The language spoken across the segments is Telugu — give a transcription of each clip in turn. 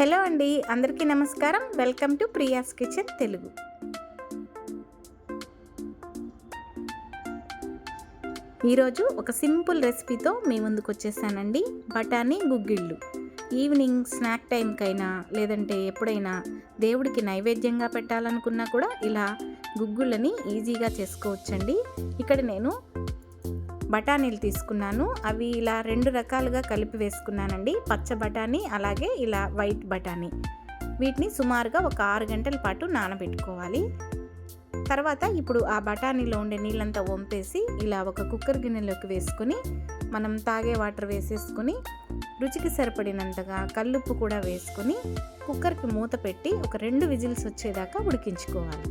హలో అండి అందరికీ నమస్కారం. Welcome to Priya's kitchen Telugu. ఈరోజు ఒక సింపుల్ రెసిపీతో మీ ముందుకు వచ్చేసానండి బఠానీ గుగ్గిళ్ళు. ఈవినింగ్ స్నాక్ టైంకైనా లేదంటే ఎప్పుడైనా దేవుడికి నైవేద్యంగా పెట్టాలనుకున్నా కూడా ఇలా గుగ్గుళ్ళని ఈజీగా చేసుకోవచ్చండి. ఇక్కడ నేను బఠానీలు తీసుకున్నాను. అవి ఇలా రెండు రకాలుగా కలిపి వేసుకున్నానండి. పచ్చ బఠానీ అలాగే ఇలా వైట్ బఠానీ. వీటిని సుమారుగా ఒక ఆరు గంటల పాటు నానబెట్టుకోవాలి. తర్వాత ఇప్పుడు ఆ బఠానీలో ఉండే నీళ్ళంతా వంపేసి ఇలా ఒక కుక్కర్ గిన్నెలోకి వేసుకొని మనం తాగే వాటర్ వేసేసుకొని రుచికి సరిపడినంతగా కల్లుప్పు కూడా వేసుకొని కుక్కర్కి మూత పెట్టి ఒక రెండు విజిల్స్ వచ్చేదాకా ఉడికించుకోవాలి.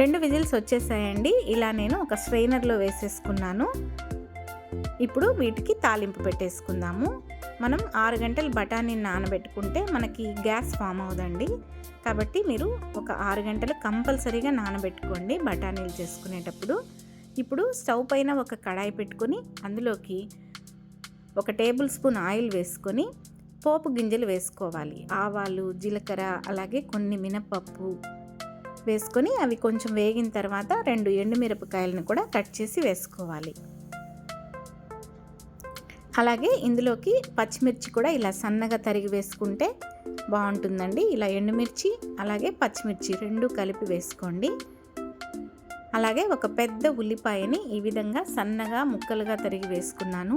రెండు విజిల్స్ వచ్చేసాయండి. ఇలా నేను ఒక స్ట్రైనర్లో వేసేసుకున్నాను. ఇప్పుడు వీటికి తాలింపు పెట్టేసుకుందాము. మనం ఆరు గంటలు బఠానీ నానబెట్టుకుంటే మనకి గ్యాస్ ఫామ్ అవుదండి. కాబట్టి మీరు ఒక ఆరు గంటలు కంపల్సరీగా నానబెట్టుకోండి బఠానీలు చేసుకునేటప్పుడు. ఇప్పుడు స్టవ్ పైన ఒక కడాయి పెట్టుకొని అందులోకి ఒక టేబుల్ స్పూన్ ఆయిల్ వేసుకొని పోపు గింజలు వేసుకోవాలి. ఆవాలు జీలకర్ర అలాగే కొన్ని మినపప్పు వేసుకొని అవి కొంచెం వేగిన తర్వాత రెండు ఎండుమిరపకాయలను కూడా కట్ చేసి వేసుకోవాలి. అలాగే ఇందులోకి పచ్చిమిర్చి కూడా ఇలా సన్నగా తరిగి వేసుకుంటే బాగుంటుందండి. ఇలా ఎండుమిర్చి అలాగే పచ్చిమిర్చి రెండు కలిపి వేసుకోండి. అలాగే ఒక పెద్ద ఉల్లిపాయని ఈ విధంగా సన్నగా ముక్కలుగా తరిగి వేసుకున్నాను.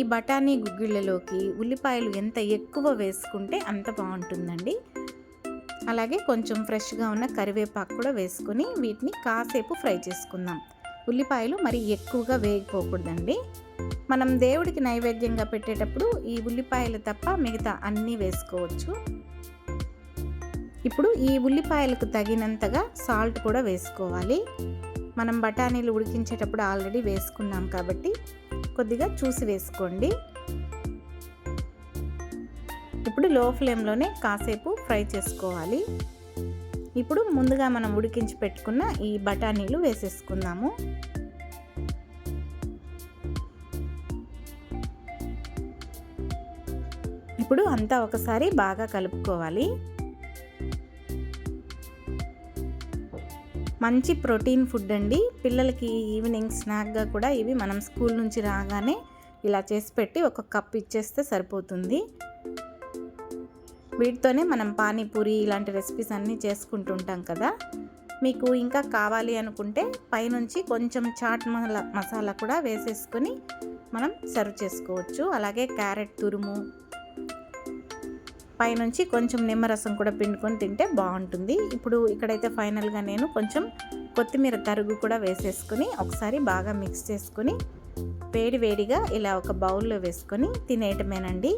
ఈ బఠానీ గుగ్గిళ్ళలోకి ఉల్లిపాయలు ఎంత ఎక్కువ వేసుకుంటే అంత బాగుంటుందండి. అలాగే కొంచెం ఫ్రెష్గా ఉన్న కరివేపాకు కూడా వేసుకొని వీటిని కాసేపు ఫ్రై చేసుకుందాం. ఉల్లిపాయలు మరి ఎక్కువగా వేగిపోకూడదండి మనం దేవుడికి నైవేద్యంగా పెట్టేటప్పుడు ఈ ఉల్లిపాయలు తప్ప మిగతా అన్నీ వేసుకోవచ్చు. ఇప్పుడు ఈ ఉల్లిపాయలకు తగినంతగా సాల్ట్ కూడా వేసుకోవాలి. మనం బఠానీలు ఉడికించేటప్పుడు ఆల్రెడీ వేసుకున్నాం కాబట్టి కొద్దిగా చూసి వేసుకోండి. ఇప్పుడు లో ఫ్లేమ్లోనే కాసేపు ఫ్రై చేసుకోవాలి. ఇప్పుడు ముందుగా మనం ఉడికించి పెట్టుకున్న ఈ బఠానీలు వేసేసుకుందాము. ఇప్పుడు అంతా ఒకసారి బాగా కలుపుకోవాలి. మంచి ప్రోటీన్ ఫుడ్ అండి. పిల్లలకి ఈవినింగ్ స్నాక్గా కూడా ఇవి మనం స్కూల్ నుంచి రాగానే ఇలా చేసి పెట్టి ఒక కప్ ఇచ్చేస్తే సరిపోతుంది. వీటితోనే మనం పానీపూరి ఇలాంటి రెసిపీస్ అన్నీ చేసుకుంటుంటాం కదా. మీకు ఇంకా కావాలి అనుకుంటే పైనుంచి కొంచెం చాట్ మసాలా మసాలా కూడా వేసేసుకొని మనం సర్వ్ చేసుకోవచ్చు. అలాగే క్యారెట్ తురుము పైనుంచి కొంచెం నిమ్మరసం కూడా పిండుకొని తింటే బాగుంటుంది. ఇప్పుడు ఇక్కడైతే ఫైనల్గా నేను కొంచెం కొత్తిమీర తరుగు కూడా వేసేసుకొని ఒకసారి బాగా మిక్స్ చేసుకొని వేడి వేడిగా ఇలా ఒక బౌల్లో వేసుకొని తినేయటమేనండి.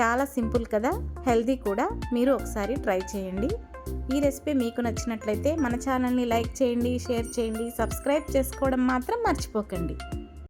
చాలా సింపుల్ కదా హెల్దీ కూడా. మీరు ఒకసారి ట్రై చేయండి. ఈ రెసిపీ మీకు నచ్చినట్లయితే మన ఛానల్ని లైక్ చేయండి షేర్ చేయండి సబ్స్క్రైబ్ చేసుకోవడం మాత్రం మర్చిపోకండి.